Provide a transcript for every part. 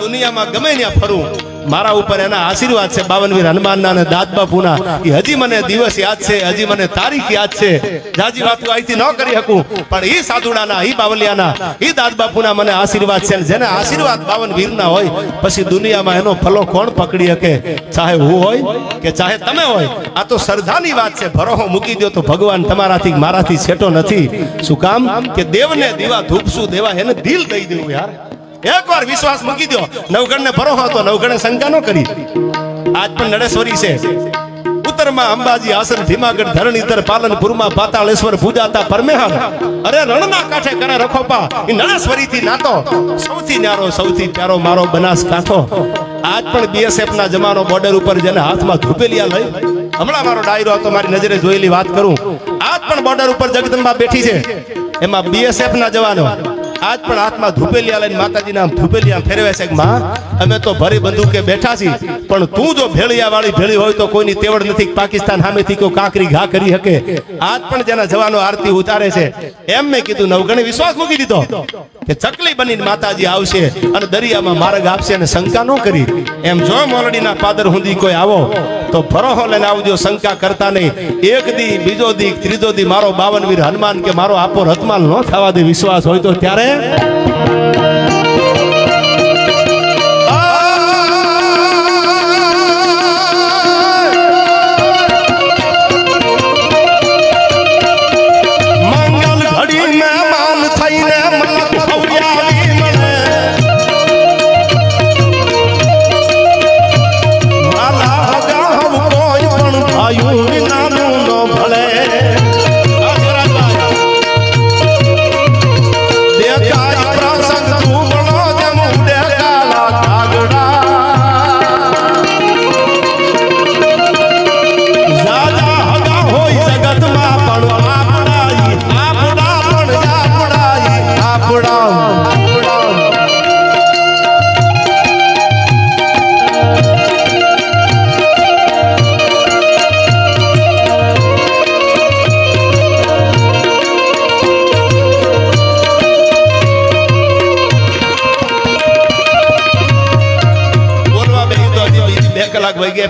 દુનિયામાં મારા ઉપર એના આશીર્વાદ છે, બાવનવીર હનુમાનના અને દાદ બાપુના. એ હજી મને દિવસ યાદ છે, હજી મને તારીખ યાદ છે. જાજી વાતો અહીંથી ન કરી શકું, પણ એ સાધુડાના એ બાવલિયાના એ દાદ બાપુના મને આશીર્વાદ છે. જેને આશીર્વાદ બાવન વીરના હોય, પછી દુનિયામાં એનો ફલો કોણ પકડી શકે? ચાહે હું હોય કે ચાહે તમે હોય. આ તો શ્રદ્ધાની વાત છે. ભરોહો મૂકી દો તો ભગવાન તમારાથી, મારાથી છેટો નથી. શું કામ? કે દેવને દીવા ધૂપશું, દેવા એને દિલ દઈ દેવું યાર. એકવાર વિશ્વાસ મૂકી દો નવગણને ભરો હતો, નવગણે શંકા ન કરી. આજ પણ નડેશ્વરી છે. ઉત્તરમાં અંબાજી આસન, ધીમાગઢ ધરણીધર પાલનપુરમાં પાતાળેશ્વર પૂજાતા પરમેહર અરે રણના કાંઠે કરે રખોપા. એ નળેશ્વરીથી નાતો. સૌથી ન્યારો, સૌથી પ્યારો મારો બનાસ કાંઠો. આજ પણ બીએસએફ ના જમાનો બોર્ડર ઉપર જેને હાથમાં ધૂપેલિયા લઈ. હમણાં મારો ડાયરો હતો, મારી નજરે જોયેલી વાત કરું. આજ પણ બોર્ડર ઉપર જગદંબા બેઠી છે. એમાં બીએસએફ ના જવાનો આજ પણ હાથમાં ધૂપેલિયા લઈને માતાજીના ધૂપેલિયા ફેરવે છે માં, અમે તો ભરી બંદૂકે બેઠા છીએ, પણ તું જો ભેળિયા વાળી ભેળી હોય તો કોઈની તેવડ નથી પાકિસ્તાન સામેથી કોઈ કાંકરી ઘા કરી શકે. આજ પણ જેના જવાનો આરતી ઉતારે છે. એમ મેં કીધું, નવગણે વિશ્વાસ મૂકી દીધો. કે ચકલી બનીને માતાજી આવશે અને દરિયામાં માર્ગ આપશે અને શંકા ન કરી. એમ જો મોરડીના પાદર હુંદી કોઈ આવો, તો ફરોહો લઈને આવજો, શંકા કરતા નહીં. એક દી, બીજો દી, ત્રીજો દી મારો બાવન વીર હનુમાન કે મારો આપો રતમાલ ન થવા દે, વિશ્વાસ હોય તો ત્યારે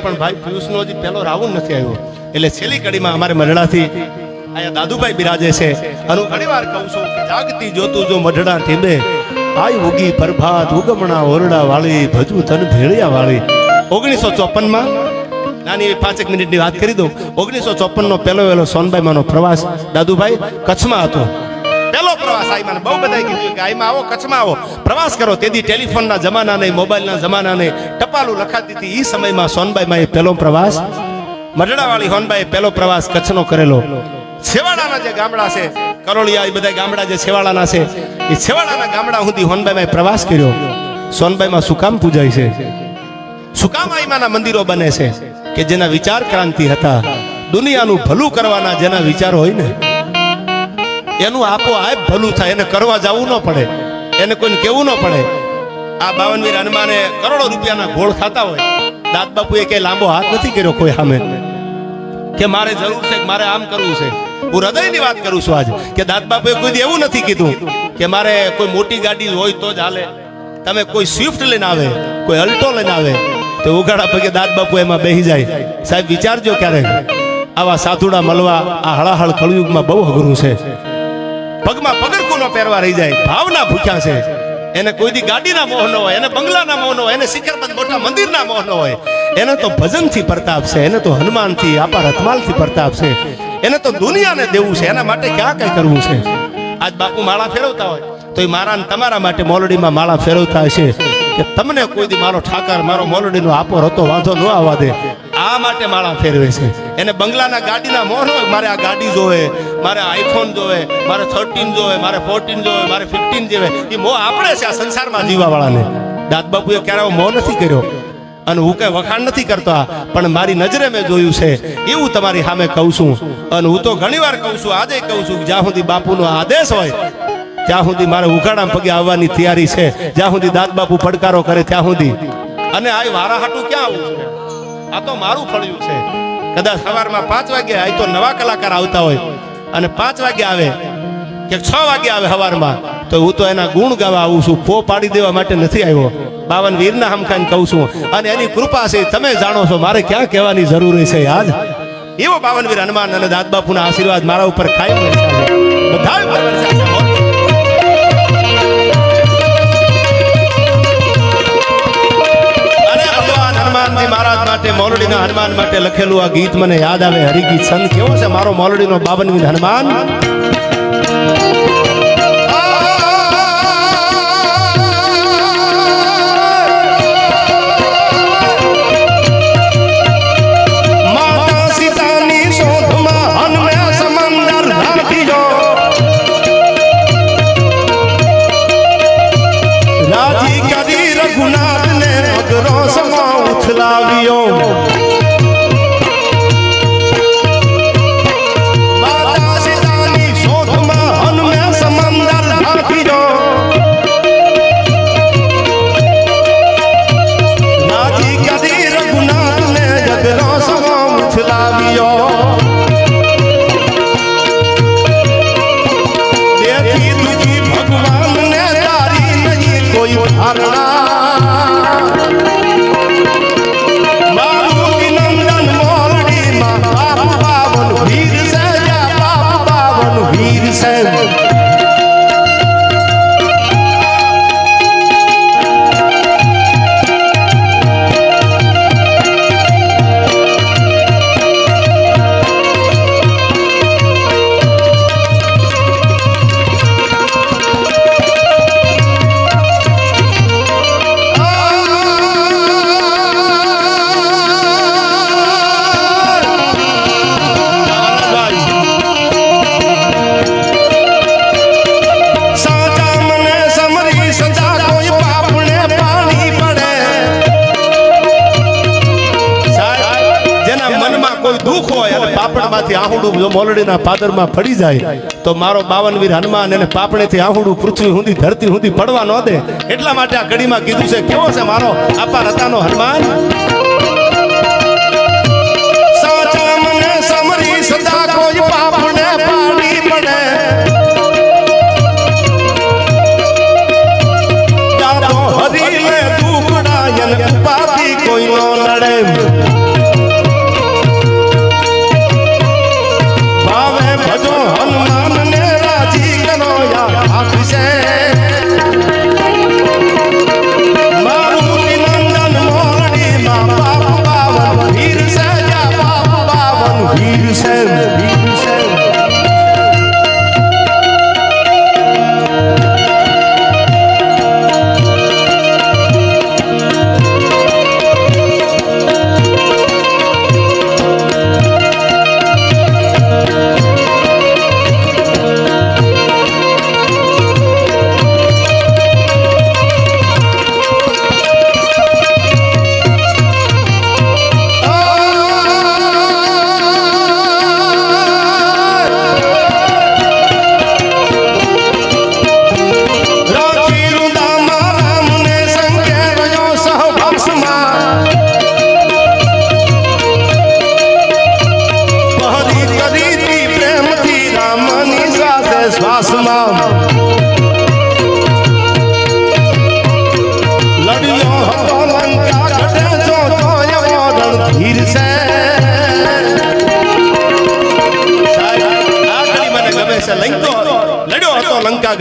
પણ ભાઈ, પિયુષનો હજી પહેલો રાઉન્ડ નથી આવ્યો. એટલે છેલ્લી કડીમાં અમારે મઢડાથી અહીંયા દાદુભાઈ બિરાજે છે. અને ઘણી વાર કહું છું કે જાગતી જોતું જો મઢડા ઠીબે આઈ ઉગી પ્રભાત, ઉગમણા ઓરડા વાળી ભજુ તન ભેળિયા વાળી. ઓગણીસો ચોપનમાં, નાની એવી પાંચેક મિનિટની વાત કરી દઉં. ઓગણીસો ચોપન નો પહેલો વહેલો સોનભાઈ માનો પ્રવાસ. દાદુભાઈ, કચ્છમાં હતો. પહેલો પ્રવાસ આઈમાં બહુ બધા કીધું કે આઈમાં આવો, કચ્છમાં આવો. પ્રવાસ કરો. તેથી ટેલિફોનના જમાના નહીં મોબાઈલના જમાના નહીં ટપાલું લખાતી હતી. એ સમયમાં સોનબાઈમાં એ પહેલો પ્રવાસ. મઢડાવાળી હોનબાઈએ પહેલો પ્રવાસ કચ્છનો કરેલો. છેવાડાના જે ગામડા છે, કરોળિયા એ બધા ગામડા જે છેવાડાના છે એ છેવાડાના ગામડા સુધી હોનબાઈમાં પ્રવાસ કર્યો. સોનબાઈમાં શું કામ પૂજાય છે? શું આઈમાના મંદિરો બને છે? કે જેના વિચાર ક્રાંતિ હતા? દુનિયાનું ભલું કરવાના જેના વિચાર હોય ને? એનું આપો આપ ભલું થાય, એને કરવા જવું ન પડે. એને કોઈને કેવું ન પડે. આ બાવનવીર હનુમાને કરોડો રૂપિયાના ગોળ ખાતા હોય. દાદ બાપુએ કે લાંબો હાથ નથી કર્યો કોઈ સામે. કે મારે જરૂર છે મારે આમ કરવું છે? હું હૃદયની વાત કરું છું આજે. કે દાદ બાપુએ કોઈ એવું નથી કીધું કે મારે કોઈ મોટી ગાડી હોય તો જ હાલે. તમે કોઈ સ્વિફ્ટ લઈને આવે, કોઈ અલ્ટો લઈને આવે, તો ઉગાડા પગે દાદ બાપુ એમાં બેસી જાય. સાહેબ, વિચારજો ક્યારેક. આવા સાધુડા મળવા આ હળાહળ કળયુગમાં બહુ અઘરું છે. પગમાં પગરખું ન પહેરવા રહી જાય. ભાવના ભૂખ્યા છે. એને કોઈ દી ગાડીના મોહ ન હોય, એને બંગલાના મોહ ન હોય, એને શિખરબંધ મોટા મંદિરના મોહ હોય. એને તો ભજનથી પ્રતાપ છે, એને તો હનુમાનથી, આપા રથમાલથી પ્રતાપ છે. એને તો દુનિયાને દેવું છે, એના માટે ક્યાં કઈ કરવું છે? આજ બાપુ માળા ફેરવતા હોય, તો એ મારા તમારા માટે મોલડીમાં માળા ફેરવતા હશે. કે તમને કોઈ દી મારો ઠાકર, મારો મોલડીનો આપો હતો, વાંધો ન આવવા દે. આ માટે માળા ફેરવે છે. એને બંગલાના ગાડીના મોહ મારે આ ગાડી જોવે, મારે આઈફોન જોવે, મારે થર્ટીન જોવે, મારે ફોર્ટીન જોવે, મારે ફિફ્ટીન જોવે. એ મોહ આપણે છે આ સંસારમાં જીવવા વાળાને દાદબાપુએ ક્યારે મોહ નથી કર્યો. અને હું કઈ વખાણ નથી કરતો પણ મારી નજરે મેં જોયું છે. એવું તમારી સામે કહું છું. અને હું તો ઘણીવાર કહું છું, આજે કહું છું જ્યાં સુધી બાપુનો આદેશ હોય ત્યાં સુધી મારે ઉઘાડા પગે આવવાની તૈયારી છે, જ્યાં સુધી દાદ બાપુ પડકારો કરે ત્યાં સુધી. અને આ હાટું ક્યાં આવું છે? આ તો મારું ફળ્યું છે. કદાચ સવારમાં પાંચ વાગે આ તો નવા કલાકાર આવતા હોય. અને પાંચ વાગે આવે કે છ વાગે આવે સવારમાં, તો હું તો એના ગુણ ગાવા આવું છું. ફો પાડી દેવા માટે નથી આવ્યો. બાવન વીરના હમખાઈને કહું છું. અને એની કૃપા છે, તમે જાણો છો, મારે ક્યાં કહેવાની જરૂરી છે યાદ? એવો બાવન વીર હનુમાન અને દાદ બાપુના આશીર્વાદ મારા ઉપર ખાઈ બધા માટે મોલડીના હનુમાન માટે લખેલું આ ગીત મને યાદ આવે. હરિગીત સંત કેવો છે? મારો મોલડીનો બાવન વીર હનુમાન. મોલડીના પાદરમાં પડી જાય, તો મારો બાવનવીર હનુમાન એને પાપણેથી આહુડું પૃથ્વી સુધી ધરતી સુધી પડવા ન દે. એટલા માટે આ કડીમાં કીધું છે, કેવો છે મારો આપા રતાનો હનુમાન?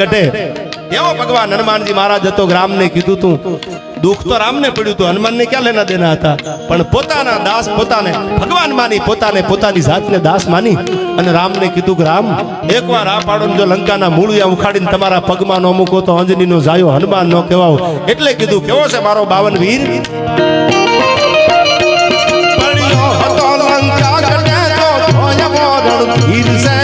ગઢે એવો ભગવાન હનુમાનજી મહારાજ હતો રામને કીધું તું, દુઃખ તો રામને પડ્યું હતું હનુમાનને ક્યાં લેના દેના હતા? પણ પોતાના દાસ પોતાને, ભગવાન માની પોતાને પોતાની જાતને દાસ માની અને રામને કીધું કે, રામ, એકવાર આ પાડો જો લંકાના મૂળિયા ઉખાડીને તમારા પગમાં નો મૂકો તો અંજનીનો જાયો, હનુમાન નો કહેવાઓ. એટલે કીધું, કેવો છે મારો બાવન વીર? પડ્યો હતો લંકા ગઢે જો જોયો રણધીર છે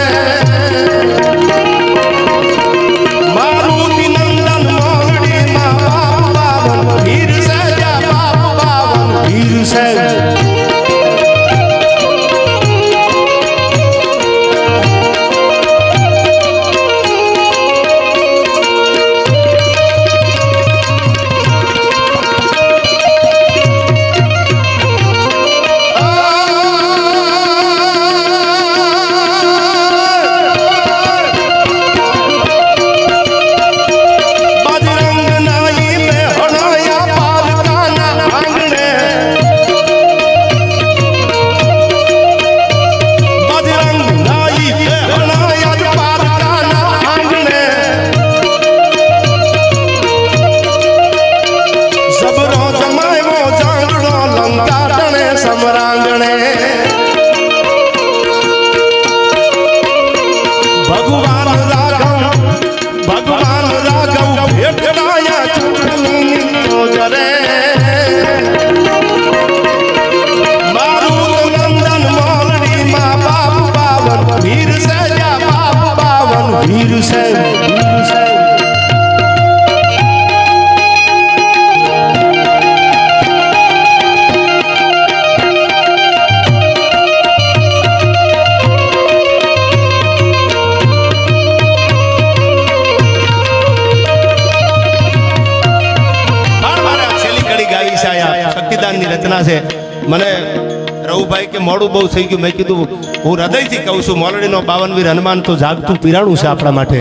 કે મોડું બહુ થઈ ગયું. મેં કીધું, હું હૃદયથી કહું છું, મોલડીનો બાવનવીર હનુમાન તો જાગતું પીરાણું છે આપણા માટે.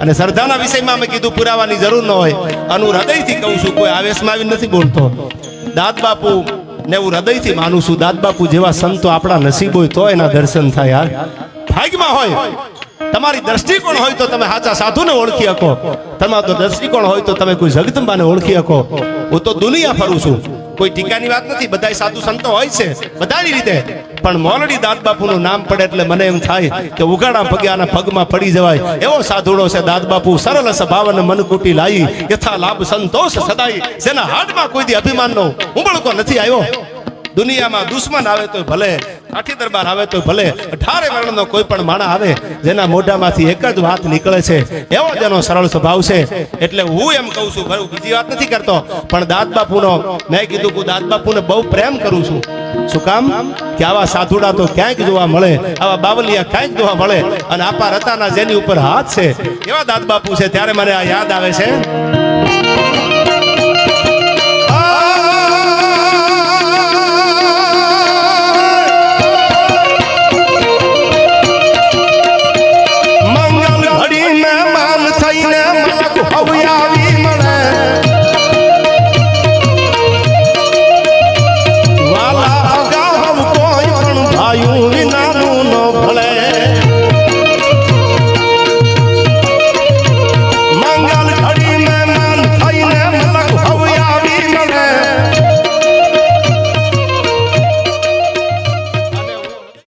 અને શ્રદ્ધાના વિષયમાં મેં કીધું, પુરાવાની જરૂર ન હોય. અને હું હૃદયથી કહું છું, કોઈ આવેશમાં આવી નથી બોલતો. દાદ બાપુ ને હું હૃદયથી માનું છું, દાદ બાપુ જેવા સંતો આપણા નસીબ હોય તો એના દર્શન થાય યાર ભાગ્યમાં હોય, તમારી દ્રષ્ટિકોણ હોય તો તમે સાચા સાધુને ઓળખી શકો. તમારો દ્રષ્ટિકોણ હોય તો તમે કોઈ જગદંબાને ઓળખી શકો. હું તો દુનિયા ફરું છું. કોઈ ટીકાની વાત નથી, બધાય સાધુ સંતો હોય છે, બધાની રીતે. પણ મોલડી દાદ બાપુનું નામ પડે એટલે મને એમ થાય કે ઉગાડા પગે આના પગમાં પડી જવાય. એવો સાધુડો છે દાદ બાપુ, સરળ સ્વભાવન મન મનકુટી લાવી યથા લાભ સંતોષ સદાય. જેના હાથમાં કોઈ દી અભિમાનનો ઉંબળકો નથી આવ્યો. દુનિયામાં દુશ્મન આવે તો ભલે કાઠી દરબાર આવે તો ભલે, અઢારે વર્ણનો કોઈ પણ માણા આવે, જેના મોઢામાંથી એક જ વાત નીકળે છે, એવો જેનો સરળ સ્વભાવ છે. એટલે હું એમ કહું છું ભરું બીજી વાત નથી કરતો, પણ દાદ બાપુનો, મેં કીધું હું દાદ બાપુને બહુ પ્રેમ કરું છું. શું કામ? કે આવા સાધુડા તો ક્યાંક જોવા મળે, આવા બાવલિયા ક્યાંક જોવા મળે, અને આપા રતાના જેની ઉપર હાથ છે. એવા દાદ બાપુ છે, ત્યારે મને આ યાદ આવે છે. বাবু